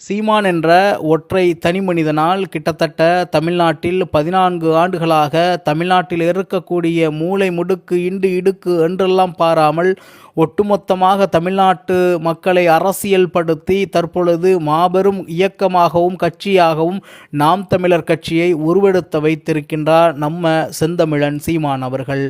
சீமான் என்ற ஒற்றை தனி மனிதனால் கிட்டத்தட்ட தமிழ்நாட்டில் பதினான்கு ஆண்டுகளாக தமிழ்நாட்டில் இருக்கக்கூடிய மூளை முடுக்கு இண்டு இடுக்கு என்றெல்லாம் பாராமல் ஒட்டுமொத்தமாக தமிழ்நாட்டு மக்களை அரசியல் படுத்தி தற்பொழுது மாபெரும் இயக்கமாகவும் கட்சியாகவும் நாம் தமிழர் கட்சியை உருவெடுத்த வைத்திருக்கின்றார் நம்ம செந்தமிழன் சீமான் அவர்கள்.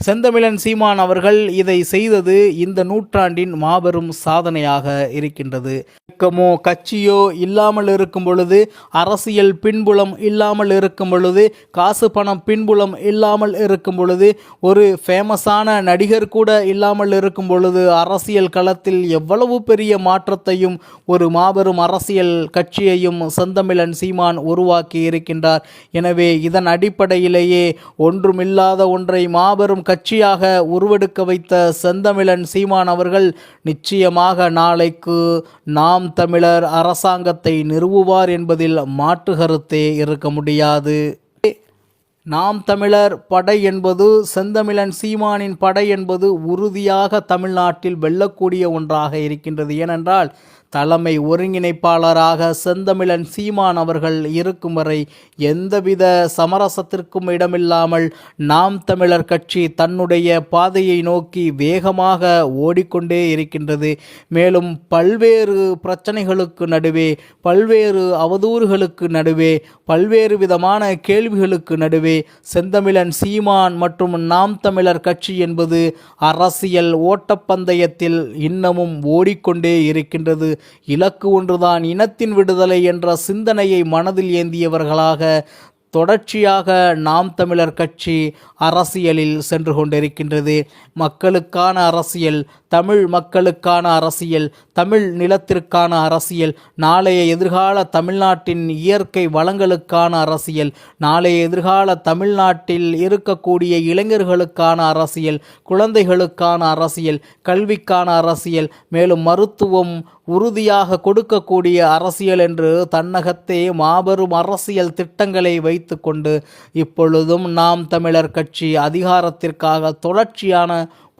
செந்தமிழன் சீமான் அவர்கள் இதை செய்தது இந்த நூற்றாண்டின் மாபெரும் சாதனையாக இருக்கின்றது. இயக்கமோ கட்சியோ இல்லாமல் இருக்கும் பொழுது அரசியல் பின்புலம் இல்லாமல் இருக்கும் பொழுது காசு பணம் பின்புலம் இல்லாமல் இருக்கும் பொழுது ஒரு ஃபேமஸான நடிகர் கூட இல்லாமல் இருக்கும் பொழுது அரசியல் களத்தில் எவ்வளவு பெரிய மாற்றத்தையும் ஒரு மாபெரும் அரசியல் கட்சியையும் செந்தமிழன் சீமான் உருவாக்கி இருக்கின்றார். எனவே இதன் அடிப்படையிலேயே ஒன்றுமில்லாத ஒன்றை மாபெரும் கட்சியாக உருவெடுக்க வைத்த செந்தமிழன் சீமான் அவர்கள் நிச்சயமாக நாளைக்கு நாம் தமிழர் அரசாங்கத்தை நிறுவுவார் என்பதில் மாற்று கருத்தே இருக்க முடியாது. நாம் தமிழர் படை என்பது செந்தமிழன் சீமானின் படை என்பது உறுதியாக தமிழ்நாட்டில் வெல்லக்கூடிய ஒன்றாக இருக்கின்றது. ஏனென்றால் தலைமை ஒருங்கிணைப்பாளராக செந்தமிழன் சீமான் அவர்கள் இருக்கும் வரை எந்தவித சமரசத்திற்கும் இடமில்லாமல் நாம் தமிழர் கட்சி தன்னுடைய பாதையை நோக்கி வேகமாக ஓடிக்கொண்டே இருக்கின்றது. மேலும் பல்வேறு பிரச்சனைகளுக்கு நடுவே பல்வேறு அவதூறுகளுக்கு நடுவே பல்வேறு விதமான கேள்விகளுக்கு நடுவே செந்தமிழன் சீமான் மற்றும் நாம் தமிழர் கட்சி என்பது அரசியல் ஓட்டப்பந்தயத்தில் இன்னமும் ஓடிக்கொண்டே இருக்கின்றது. இலக்கு ஒன்றுதான் இனத்தின் விடுதலை என்ற சிந்தனையை மனதில் ஏந்தியவர்களாக தொடர்ச்சியாக நாம் தமிழர் கட்சி அரசியலில் சென்று கொண்டிருக்கின்றது. மக்களுக்கான அரசியல் தமிழ் மக்களுக்கான அரசியல் தமிழ் நிலத்திற்கான அரசியல் நாளைய எதிர்கால தமிழ்நாட்டின் இயற்கை வளங்களுக்கான அரசியல் நாளைய எதிர்கால தமிழ்நாட்டில் இருக்கக்கூடிய இளைஞர்களுக்கான அரசியல் குழந்தைகளுக்கான அரசியல் கல்விக்கான அரசியல் மேலும் மருத்துவம் உறுதியாக கொடுக்கக்கூடிய அரசியல் என்று தன்னகத்தே மாபெரும் அரசியல் திட்டங்களை வைத்து கொண்டு இப்பொழுதும் நாம் தமிழர் கட்சி அதிகாரத்திற்காக தொடர்ச்சியான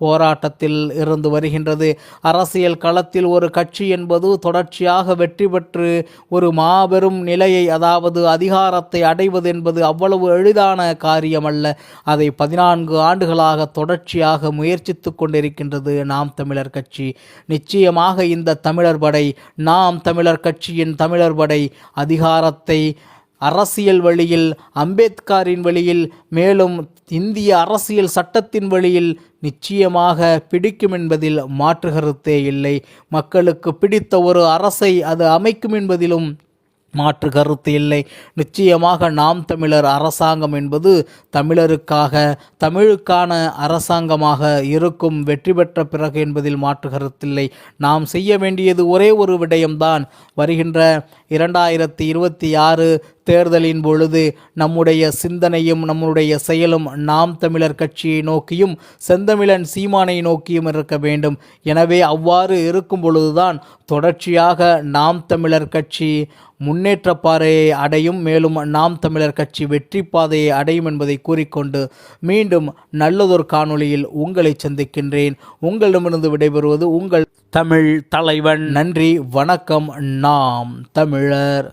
போராட்டத்தில் இருந்து வருகின்றது. அரசியல் களத்தில் ஒரு கட்சி என்பது தொடர்ச்சியாக வெற்றி பெற்று ஒரு மாபெரும் நிலையை அதாவது அதிகாரத்தை அடைவது என்பது அவ்வளவு எளிதான காரியமல்ல. அதை பதினான்கு ஆண்டுகளாக தொடர்ச்சியாக முயற்சித்து கொண்டிருக்கின்றது நாம் தமிழர் கட்சி. நிச்சயமாக இந்த தமிழர் படை நாம் தமிழர் கட்சியின் தமிழர் படை அதிகாரத்தை அரசியல் வழியில் அம்பேத்கரின் வழியில் மேலும் இந்திய அரசியல் சட்டத்தின் வழியில் நிச்சயமாக பிடிக்கும் என்பதில் மாற்று கருத்தே இல்லை. மக்களுக்கு பிடித்த ஒரு அரசை அது அமைக்கும் என்பதிலும் மாற்று கருத்து இல்லை. நிச்சயமாக நாம் தமிழர் அரசாங்கம் என்பது தமிழருக்காக தமிழுக்கான அரசாங்கமாக இருக்கும் வெற்றி பெற்ற பிறகு என்பதில் மாற்று கருத்தில்லை நாம் செய்ய வேண்டியது ஒரே ஒரு விடயம்தான். வருகின்ற இரண்டாயிரத்தி இருபத்தி ஆறு தேர்தலின் பொழுது நம்முடைய சிந்தனையும் நம்முடைய செயலும் நாம் தமிழர் கட்சியை நோக்கியும் செந்தமிழன் சீமானை நோக்கியும் இருக்க வேண்டும். எனவே அவ்வாறு இருக்கும் பொழுதுதான் தொடர்ச்சியாக நாம் தமிழர் கட்சி முன்னேற்ற பாதையை அடையும் மேலும் நாம் தமிழர் கட்சி வெற்றி பாதையை அடையும் என்பதை கூறிக்கொண்டு மீண்டும் நல்லதொரு காணொளியில் உங்களை சந்திக்கின்றேன். உங்களிடமிருந்து விடைபெறுவது உங்கள் தமிழ் தலைவன். நன்றி வணக்கம். நாம் தமிழர்.